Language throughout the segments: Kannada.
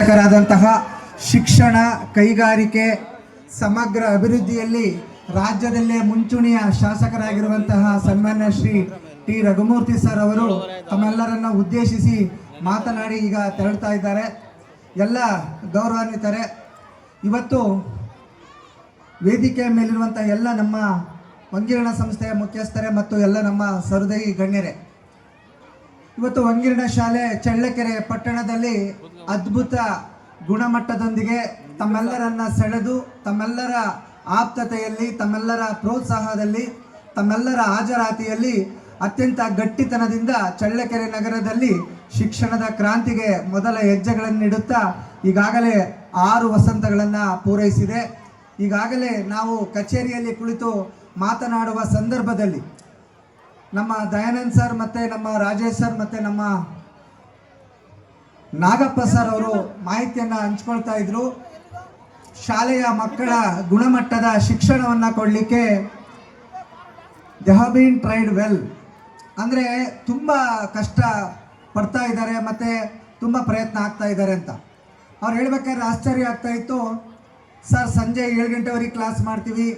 ಾದಂತಹ ಶಿಕ್ಷಣ ಕೈಗಾರಿಕೆ ಸಮಗ್ರ ಅಭಿವೃದ್ಧಿಯಲ್ಲಿ ರಾಜ್ಯದಲ್ಲೇ ಮುಂಚೂಣಿಯ ಶಾಸಕರಾಗಿರುವಂತಹ ಸನ್ಮಾನ್ಯ ಶ್ರೀ ಟಿ. ರಘುಮೂರ್ತಿ ಸರ್ ಅವರು ತಮ್ಮೆಲ್ಲರನ್ನ ಉದ್ದೇಶಿಸಿ ಮಾತನಾಡಿ ಈಗ ತೆರಳ್ತಾ ಇದ್ದಾರೆ. ಎಲ್ಲ ಗೌರವಾನ್ವಿತರೆ, ಇವತ್ತು ವೇದಿಕೆಯ ಮೇಲಿರುವಂಥ ಎಲ್ಲ ನಮ್ಮ ವಂಗೀರ್ಣ ಸಂಸ್ಥೆಯ ಮುಖ್ಯಸ್ಥರೇ ಮತ್ತು ಎಲ್ಲ ನಮ್ಮ ಸಹೃದಯಿ ಗಣ್ಯರೇ ಇವತ್ತು ವಂಗಿರಣ ಶಾಲೆ ಚಳ್ಳಕೆರೆ ಪಟ್ಟಣದಲ್ಲಿ ಅದ್ಭುತ ಗುಣಮಟ್ಟದೊಂದಿಗೆ ತಮ್ಮೆಲ್ಲರನ್ನ ಸೆಳೆದು, ತಮ್ಮೆಲ್ಲರ ಆಪ್ತತೆಯಲ್ಲಿ, ತಮ್ಮೆಲ್ಲರ ಪ್ರೋತ್ಸಾಹದಲ್ಲಿ, ತಮ್ಮೆಲ್ಲರ ಹಾಜರಾತಿಯಲ್ಲಿ ಅತ್ಯಂತ ಗಟ್ಟಿತನದಿಂದ ಚಳ್ಳಕೆರೆ ನಗರದಲ್ಲಿ ಶಿಕ್ಷಣದ ಕ್ರಾಂತಿಗೆ ಮೊದಲ ಹೆಜ್ಜೆಗಳನ್ನು ಹೆಜ್ಜೆಗಳನ್ನಿಡುತ್ತಾ ಈಗಾಗಲೇ ಆರು ವಸಂತಗಳನ್ನು ಪೂರೈಸಿದೆ. ಈಗಾಗಲೇ ನಾವು ಕಚೇರಿಯಲ್ಲಿ ಕುಳಿತು ಮಾತನಾಡುವ ಸಂದರ್ಭದಲ್ಲಿ ನಮ್ಮ ದಯಾನಂದ್ ಸರ್ ಮತ್ತೆ ನಮ್ಮ ರಾಜೇಶ್ ಸರ್ ಮತ್ತೆ ನಮ್ಮ ನಾಗಪ್ಪ ಸರ್ ಅವರು ಮಾಹಿತಿಯನ್ನ ಹಂಚ್ಕೊಳ್ತಾ ಇದ್ರು. ಶಾಲೆಯ ಮಕ್ಕಳ ಗುಣಮಟ್ಟದ ಶಿಕ್ಷಣವನ್ನ ಕೊಡಲಿಕ್ಕೆ ಬೀನ್ ಟ್ರೈಡ್ ವೆಲ್ ಅಂದರೆ ತುಂಬ ಕಷ್ಟ ಪಡ್ತಾ ಇದ್ದಾರೆ ಮತ್ತು ತುಂಬ ಪ್ರಯತ್ನ ಆಗ್ತಾ ಇದ್ದಾರೆ ಅಂತ. ಅವ್ರು ಹೇಳ್ಬೇಕಾದ್ರೆ ಆಶ್ಚರ್ಯ ಆಗ್ತಾ ಇತ್ತು. ಸರ್ ಸಂಜೆ ಏಳು ಗಂಟೆವರೆಗೆ ಕ್ಲಾಸ್ ಮಾಡ್ತೀವಿ.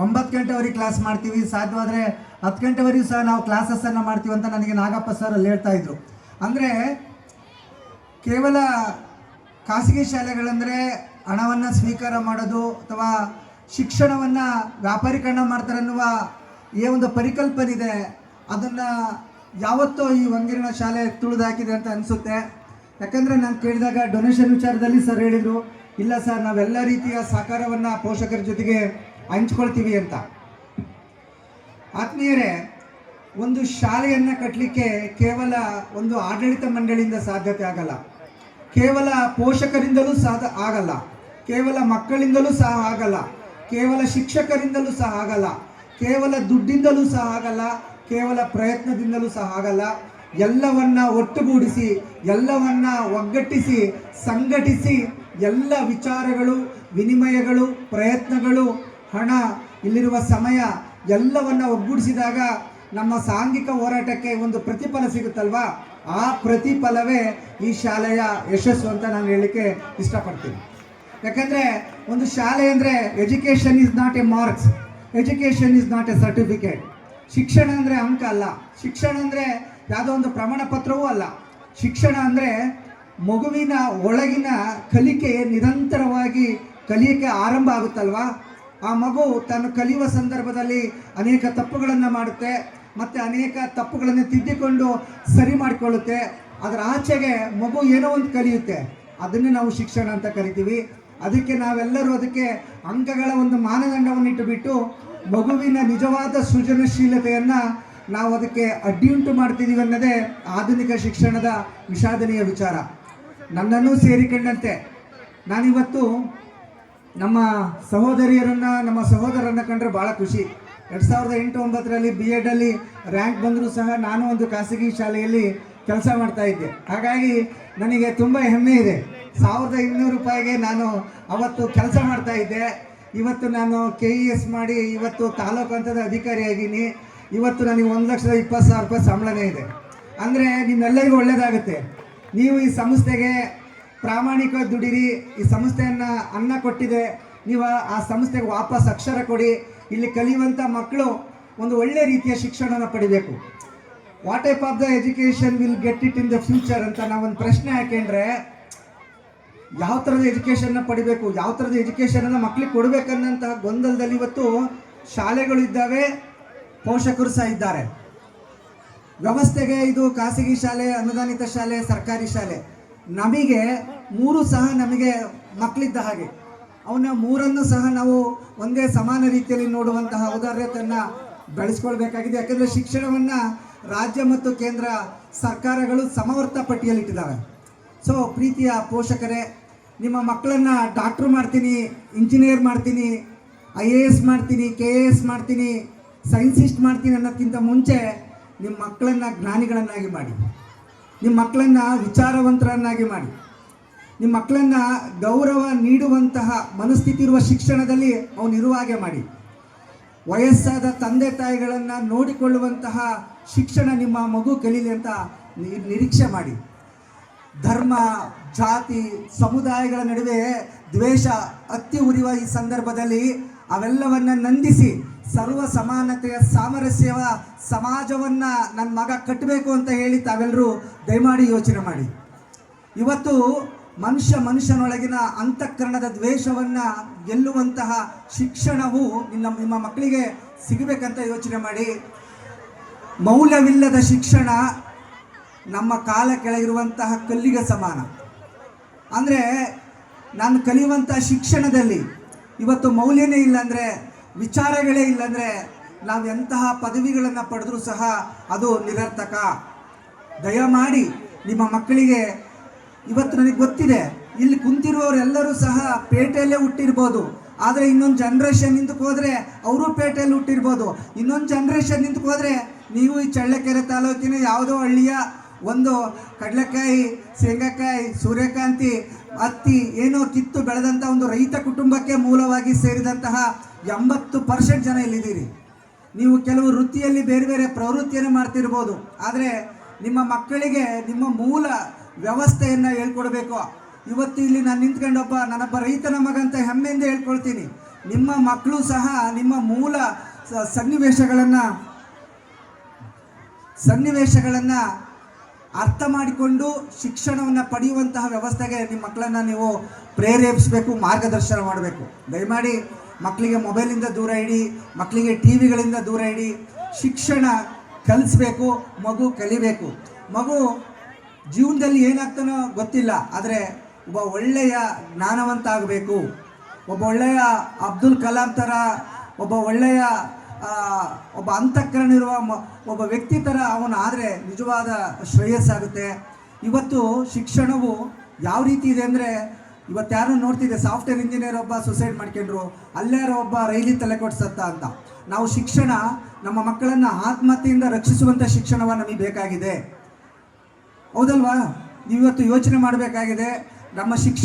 ಒಂಬತ್ತು ಗಂಟೆವರೆಗೆ ಕ್ಲಾಸ್ ಮಾಡ್ತೀವಿ. ಸಾಧ್ಯವಾದರೆ ಹತ್ತು ಗಂಟೆವರೆಗೂ ಸಹ ನಾವು ಕ್ಲಾಸಸ್ಸನ್ನು ಮಾಡ್ತೀವಿ ಅಂತ ನನಗೆ ನಾಗಪ್ಪ ಸರ್ ಅಲ್ಲಿ ಹೇಳ್ತಾ ಇದ್ರು. ಅಂದರೆ ಕೇವಲ ಖಾಸಗಿ ಶಾಲೆಗಳಂದರೆ ಹಣವನ್ನು ಸ್ವೀಕಾರ ಮಾಡೋದು ಅಥವಾ ಶಿಕ್ಷಣವನ್ನು ವ್ಯಾಪಾರೀಕರಣ ಮಾಡ್ತಾರೆ ಅನ್ನುವ ಏ ಒಂದು ಪರಿಕಲ್ಪನೆ ಇದೆ ಅದನ್ನು ಯಾವತ್ತೋ ಈ ವಂಗಿರಣ ಶಾಲೆ ತುಳಿದಾಕಿದೆ ಅಂತ ಅನಿಸುತ್ತೆ. ಯಾಕಂದರೆ ನಾನು ಕೇಳಿದಾಗ ಡೊನೇಷನ್ ವಿಚಾರದಲ್ಲಿ ಸರ್ ಹೇಳಿದರು, ಇಲ್ಲ ಸರ್ ನಾವೆಲ್ಲ ರೀತಿಯ ಸಹಕಾರವನ್ನು ಪೋಷಕರ ಜೊತೆಗೆ ಹಂಚ್ಕೊಳ್ತೀವಿ ಅಂತ. ಆತ್ಮೀಯರೇ, ಒಂದು ಶಾಲೆಯನ್ನು ಕಟ್ಟಲಿಕ್ಕೆ ಕೇವಲ ಒಂದು ಆಡಳಿತ ಮಂಡಳಿಯಿಂದ ಸಾಧ್ಯತೆ ಆಗಲ್ಲ. ಕೇವಲ ಪೋಷಕರಿಂದಲೂ ಸಾಧ ಆಗಲ್ಲ. ಕೇವಲ ಮಕ್ಕಳಿಂದಲೂ ಸಹ ಆಗಲ್ಲ. ಕೇವಲ ಶಿಕ್ಷಕರಿಂದಲೂ ಸಹ ಆಗಲ್ಲ. ಕೇವಲ ದುಡ್ಡಿಂದಲೂ ಸಹ ಆಗಲ್ಲ. ಕೇವಲ ಪ್ರಯತ್ನದಿಂದಲೂ ಸಹ ಆಗಲ್ಲ. ಎಲ್ಲವನ್ನ ಒಟ್ಟುಗೂಡಿಸಿ, ಎಲ್ಲವನ್ನ ಒಗ್ಗಟ್ಟಿಸಿ, ಸಂಘಟಿಸಿ ಎಲ್ಲ ವಿಚಾರಗಳು, ವಿನಿಮಯಗಳು, ಪ್ರಯತ್ನಗಳು ಹಣ, ಇಲ್ಲಿರುವ ಸಮಯ ಎಲ್ಲವನ್ನು ಒಗ್ಗೂಡಿಸಿದಾಗ ನಮ್ಮ ಸಾಂಘಿಕ ಹೋರಾಟಕ್ಕೆ ಒಂದು ಪ್ರತಿಫಲ ಸಿಗುತ್ತಲ್ವಾ? ಆ ಪ್ರತಿಫಲವೇ ಈ ಶಾಲೆಯ ಯಶಸ್ಸು ಅಂತ ನಾನು ಹೇಳಲಿಕ್ಕೆ ಇಷ್ಟಪಡ್ತೀನಿ. ಯಾಕಂದರೆ ಒಂದು ಶಾಲೆ ಅಂದರೆ education is not a marks education is not a certificate ಶಿಕ್ಷಣ ಅಂದರೆ ಅಂಕ ಅಲ್ಲ. ಶಿಕ್ಷಣ ಅಂದರೆ ಯಾವುದೋ ಒಂದು ಪ್ರಮಾಣ ಪತ್ರವೂ ಅಲ್ಲ. ಶಿಕ್ಷಣ ಅಂದರೆ ಮಗುವಿನ ಒಳಗಿನ ಕಲಿಕೆ ನಿರಂತರವಾಗಿ ಕಲಿಯಕ್ಕೆ ಆರಂಭ ಆಗುತ್ತಲ್ವಾ? ಆ ಮಗು ತಾನು ಕಲಿಯುವ ಸಂದರ್ಭದಲ್ಲಿ ಅನೇಕ ತಪ್ಪುಗಳನ್ನು ಮಾಡುತ್ತೆ, ಮತ್ತು ಅನೇಕ ತಪ್ಪುಗಳನ್ನು ತಿದ್ದಿಕೊಂಡು ಸರಿ ಮಾಡಿಕೊಳ್ಳುತ್ತೆ. ಅದರ ಆಚೆಗೆ ಮಗು ಏನೋ ಒಂದು ಕಲಿಯುತ್ತೆ, ಅದನ್ನು ನಾವು ಶಿಕ್ಷಣ ಅಂತ ಕರಿತೀವಿ. ಅದಕ್ಕೆ ನಾವೆಲ್ಲರೂ ಅದಕ್ಕೆ ಅಂಕಗಳ ಒಂದು ಮಾನದಂಡವನ್ನು ಇಟ್ಟುಬಿಟ್ಟು ಮಗುವಿನ ನಿಜವಾದ ಸೃಜನಶೀಲತೆಯನ್ನು ನಾವು ಅದಕ್ಕೆ ಅಡ್ಡಿಯುಂಟು ಮಾಡ್ತಿದ್ದೀವಿ ಅನ್ನೋದೇ ಆಧುನಿಕ ಶಿಕ್ಷಣದ ವಿಷಾದನೀಯ ವಿಚಾರ. ನನ್ನನ್ನು ಸೇರಿಕೊಂಡಂತೆ. ನಾನಿವತ್ತು ನಮ್ಮ ಸಹೋದರಿಯರನ್ನ, ನಮ್ಮ ಸಹೋದರರನ್ನ ಕಂಡ್ರೆ ಭಾಳ ಖುಷಿ. ಎರಡು ಸಾವಿರದ ಎಂಟು ಒಂಬತ್ತರಲ್ಲಿ ಬಿ ಎಡಲ್ಲಿ ರ್ಯಾಂಕ್ ಬಂದರೂ ಸಹ ನಾನು ಒಂದು ಖಾಸಗಿ ಶಾಲೆಯಲ್ಲಿ ಕೆಲಸ ಮಾಡ್ತಾ ಇದ್ದೆ. ಹಾಗಾಗಿ ನನಗೆ ತುಂಬ ಹೆಮ್ಮೆ ಇದೆ. ಸಾವಿರದ ಇನ್ನೂರು ರೂಪಾಯಿಗೆ ನಾನು ಅವತ್ತು ಕೆಲಸ ಮಾಡ್ತಾ ಇದ್ದೆ. ಇವತ್ತು ನಾನು ಕೆ ಇ ಎಸ್ ಮಾಡಿ ಇವತ್ತು ತಾಲೂಕು ಹಂತದ ಅಧಿಕಾರಿಯಾಗಿನಿ ಇವತ್ತು ನನಗೆ ಒಂದು ಲಕ್ಷದ ಇಪ್ಪತ್ತು ಸಾವಿರ ರೂಪಾಯಿ ಸಂಬಳನೇ ಇದೆ. ಅಂದರೆ ನಿಮ್ಮೆಲ್ಲರಿಗೂ ಒಳ್ಳೆಯದಾಗುತ್ತೆ ನೀವು ಈ ಸಂಸ್ಥೆಗೆ ಪ್ರಾಮಾಣಿಕವಾಗಿ ದುಡಿರಿ, ಈ ಸಂಸ್ಥೆಯನ್ನು ಅನ್ನ ಕೊಟ್ಟಿದೆ. ನೀವು ಆ ಸಂಸ್ಥೆಗೆ ವಾಪಸ್ ಅಕ್ಷರ ಕೊಡಿ. ಇಲ್ಲಿ ಕಲಿಯುವಂಥ ಮಕ್ಕಳು ಒಂದು ಒಳ್ಳೆ ರೀತಿಯ ಶಿಕ್ಷಣನ ಪಡಿಬೇಕು. What type of the education will get it in the future ಅಂತ ನಾವೊಂದು ಪ್ರಶ್ನೆ ಹಾಕೊಂಡ್ರೆ ಯಾವ ಥರದ ಎಜುಕೇಷನ್ನ ಪಡಿಬೇಕು, ಯಾವ ಥರದ ಎಜುಕೇಷನನ್ನು ಮಕ್ಕಳಿಗೆ ಕೊಡಬೇಕನ್ನಂತಹ ಗೊಂದಲದಲ್ಲಿ ಇವತ್ತು ಶಾಲೆಗಳು ಇದ್ದಾವೆ, ಪೋಷಕರು ಸಹ ಇದ್ದಾರೆ. ವ್ಯವಸ್ಥೆಗೆ ಇದು ಖಾಸಗಿ ಶಾಲೆ, ಅನುದಾನಿತ ಶಾಲೆ, ಸರ್ಕಾರಿ ಶಾಲೆ. ನಮಗೆ ಮೂರು ಸಹ ನಮಗೆ ಮಕ್ಕಳಿದ್ದ ಹಾಗೆ. ಅವನ ಮೂರನ್ನು ಸಹ ನಾವು ಒಂದೇ ಸಮಾನ ರೀತಿಯಲ್ಲಿ ನೋಡುವಂತಹ ಔದಾರ್ಯತೆಯನ್ನು ಬೆಳೆಸ್ಕೊಳ್ಬೇಕಾಗಿದೆ. ಯಾಕಂದರೆ ಶಿಕ್ಷಣವನ್ನು ರಾಜ್ಯ ಮತ್ತು ಕೇಂದ್ರ ಸರ್ಕಾರಗಳು ಸಮವರ್ತ ಪಟ್ಟಿಯಲ್ಲಿಟ್ಟಿದ್ದಾವೆ. ಸೊ ಪ್ರೀತಿಯ ಪೋಷಕರೇ, ನಿಮ್ಮ ಮಕ್ಕಳನ್ನು ಡಾಕ್ಟ್ರು ಮಾಡ್ತೀನಿ, ಇಂಜಿನಿಯರ್ ಮಾಡ್ತೀನಿ, ಐ ಎ ಎಸ್ ಮಾಡ್ತೀನಿ, ಕೆ ಎ ಎಸ್ ಮಾಡ್ತೀನಿ, ಸೈನ್ಸಿಸ್ಟ್ ಮಾಡ್ತೀನಿ ಅನ್ನೋದಕ್ಕಿಂತ ಮುಂಚೆ ನಿಮ್ಮ ಮಕ್ಕಳನ್ನು ಜ್ಞಾನಿಗಳನ್ನಾಗಿ ಮಾಡಿ. ನಿಮ್ಮ ಮಕ್ಕಳನ್ನು ವಿಚಾರವಂತರನ್ನಾಗಿ ಮಾಡಿ. ನಿಮ್ಮ ಮಕ್ಕಳನ್ನು ಗೌರವ ನೀಡುವಂತಹ ಮನಸ್ಥಿತಿ ಇರುವ ಶಿಕ್ಷಣದಲ್ಲಿ ಅವನಿರುವ ಹಾಗೆ ಮಾಡಿ. ವಯಸ್ಸಾದ ತಂದೆ ತಾಯಿಗಳನ್ನು ನೋಡಿಕೊಳ್ಳುವಂತಹ ಶಿಕ್ಷಣ ನಿಮ್ಮ ಮಗು ಕಲೀಲಿ ಅಂತ ನಿರೀಕ್ಷೆ ಮಾಡಿ. ಧರ್ಮ, ಜಾತಿ, ಸಮುದಾಯಗಳ ನಡುವೆ ದ್ವೇಷ ಅತ್ತಿ ಉರಿಯುವ ಈ ಸಂದರ್ಭದಲ್ಲಿ ಅವೆಲ್ಲವನ್ನ ನಂದಿಸಿ ಸರ್ವ ಸಮಾನತೆಯ ಸಾಮರಸ್ಯವ ಸಮಾಜವನ್ನ ನನ್ನ ಮಗ ಕಟ್ಟಬೇಕು ಅಂತ ಹೇಳಿ ತಾವೆಲ್ಲರೂ ದಯಮಾಡಿ ಯೋಚನೆ ಮಾಡಿ. ಇವತ್ತು ಮನುಷ್ಯ ಮನುಷ್ಯನೊಳಗಿನ ಅಂತಃಕರಣದ ದ್ವೇಷವನ್ನ ಗೆಲ್ಲುವಂತಹ ಶಿಕ್ಷಣವು ನಿಮ್ಮ ನಿಮ್ಮ ಮಕ್ಕಳಿಗೆ ಸಿಗಬೇಕಂತ ಯೋಚನೆ ಮಾಡಿ. ಮೌಲ್ಯವಿಲ್ಲದ ಶಿಕ್ಷಣ ನಮ್ಮ ಕಾಲ ಕೆಳಗಿರುವಂತಹ ಕಲ್ಲಿಗೆ ಸಮಾನ. ಅಂದರೆ ನಾನು ಕಲಿಯುವಂತಹ ಶಿಕ್ಷಣದಲ್ಲಿ ಇವತ್ತು ಮೌಲ್ಯನೇ ಇಲ್ಲಾಂದರೆ ವಿಚಾರಗಳೇ ಇಲ್ಲಂದರೆ ನಾವು ಎಂತಹ ಪದವಿಗಳನ್ನು ಪಡೆದರೂ ಸಹ ಅದು ನಿರರ್ಥಕ. ದಯಮಾಡಿ ನಿಮ್ಮ ಮಕ್ಕಳಿಗೆ ಇವತ್ತು ನನಗೆ ಗೊತ್ತಿದೆ, ಇಲ್ಲಿ ಕುಂತಿರುವವರೆಲ್ಲರೂ ಸಹ ಪೇಟೆಯಲ್ಲೇ ಹುಟ್ಟಿರ್ಬೋದು, ಆದರೆ ಇನ್ನೊಂದು ಜನ್ರೇಷನ್ ನಿಂತಕ್ಕೆ ಹೋದರೆ ಅವರು ಪೇಟೆಯಲ್ಲಿ ಹುಟ್ಟಿರ್ಬೋದು. ಇನ್ನೊಂದು ಜನ್ರೇಷನ್ ನಿಂತಕ್ಕೆ ಹೋದರೆ ನೀವು ಈ ಚಳ್ಳಕೆರೆ ತಾಲೂಕಿನ ಯಾವುದೋ ಹಳ್ಳಿಯ ಒಂದು ಕಡಲೆಕಾಯಿ, ಶೇಂಗಾಕಾಯಿ, ಸೂರ್ಯಕಾಂತಿ, ಹತ್ತಿ, ಏನೋ ಕಿತ್ತು ಬೆಳೆದಂಥ ಒಂದು ರೈತ ಕುಟುಂಬಕ್ಕೆ ಮೂಲವಾಗಿ ಸೇರಿದಂತಹ ಎಂಬತ್ತು ಪರ್ಸೆಂಟ್ ಜನ ಇಲ್ಲಿದ್ದೀರಿ. ನೀವು ಕೆಲವು ವೃತ್ತಿಯಲ್ಲಿ ಬೇರೆ ಬೇರೆ ಪ್ರವೃತ್ತಿಯನ್ನು ಮಾಡ್ತಿರ್ಬೋದು. ಆದರೆ ನಿಮ್ಮ ಮಕ್ಕಳಿಗೆ ನಿಮ್ಮ ಮೂಲ ವ್ಯವಸ್ಥೆಯನ್ನು ಹೇಳ್ಕೊಡ್ಬೇಕು. ಇವತ್ತು ಇಲ್ಲಿ ನಾನು ನಿಂತ್ಕೊಂಡೊಬ್ಬ, ನನ್ನೊಬ್ಬ ರೈತನ ಮಗ ಅಂತ ಹೆಮ್ಮೆಯಿಂದ ಹೇಳ್ಕೊಳ್ತೀನಿ. ನಿಮ್ಮ ಮಕ್ಕಳು ಸಹ ನಿಮ್ಮ ಮೂಲ ಸನ್ನಿವೇಶಗಳನ್ನು ಸನ್ನಿವೇಶಗಳನ್ನು ಅರ್ಥ ಮಾಡಿಕೊಂಡು ಶಿಕ್ಷಣವನ್ನು ಪಡೆಯುವಂತಹ ವ್ಯವಸ್ಥೆಗೆ ನಿಮ್ಮ ಮಕ್ಕಳನ್ನು ನೀವು ಪ್ರೇರೇಪಿಸಬೇಕು, ಮಾರ್ಗದರ್ಶನ ಮಾಡಬೇಕು. ದಯಮಾಡಿ ಮಕ್ಕಳಿಗೆ ಮೊಬೈಲಿಂದ ದೂರ ಇಡಿ, ಮಕ್ಕಳಿಗೆ ಟಿ ವಿಗಳಿಂದ ದೂರ ಇಡಿ, ಶಿಕ್ಷಣ ಕಲಿಸ್ಬೇಕು, ಮಗು ಕಲಿಬೇಕು. ಮಗು ಜೀವನದಲ್ಲಿ ಏನಾಗ್ತಾನೋ ಗೊತ್ತಿಲ್ಲ, ಆದರೆ ಒಬ್ಬ ಒಳ್ಳೆಯ ಜ್ಞಾನವಂತ ಆಗಬೇಕು ಒಬ್ಬ ಒಳ್ಳೆಯ ಅಬ್ದುಲ್ ಕಲಾಂ ಥರ ಒಬ್ಬ ಒಳ್ಳೆಯ ಒಬ್ಬ ಅಂತಃಕರಣಿರುವ ಮ- ಒಬ್ಬ ವ್ಯಕ್ತಿ ಥರ ಅವನು ಆದರೆ ನಿಜವಾದ ಶ್ರೇಯಸ್ಸಾಗುತ್ತೆ. ಇವತ್ತು ಶಿಕ್ಷಣವು ಯಾವ ರೀತಿ ಇದೆ ಅಂದರೆ ಇವತ್ತು ಯಾರು ನೋಡ್ತಿದ್ದೆ? ಸಾಫ್ಟ್ವೇರ್ ಇಂಜಿನಿಯರ್ ಒಬ್ಬ ಸುಸೈಡ್ ಮಾಡ್ಕೊಂಡ್ರು. ಅಲ್ಲಾರೋ ಒಬ್ಬ ರೈಲಿ ತಲೆ ಕೊಡ್ಸತ್ತ ಅಂತ. ನಾವು ಶಿಕ್ಷಣ, ನಮ್ಮ ಮಕ್ಕಳನ್ನು ಆತ್ಮಹತ್ಯೆಯಿಂದ ರಕ್ಷಿಸುವಂಥ ಶಿಕ್ಷಣವ ನಮಗೆ ಬೇಕಾಗಿದೆ. ಹೌದಲ್ವಾ? ನೀವು ಇವತ್ತು ಯೋಚನೆ ಮಾಡಬೇಕಾಗಿದೆ. ನಮ್ಮ ಶಿಕ್ಷಣ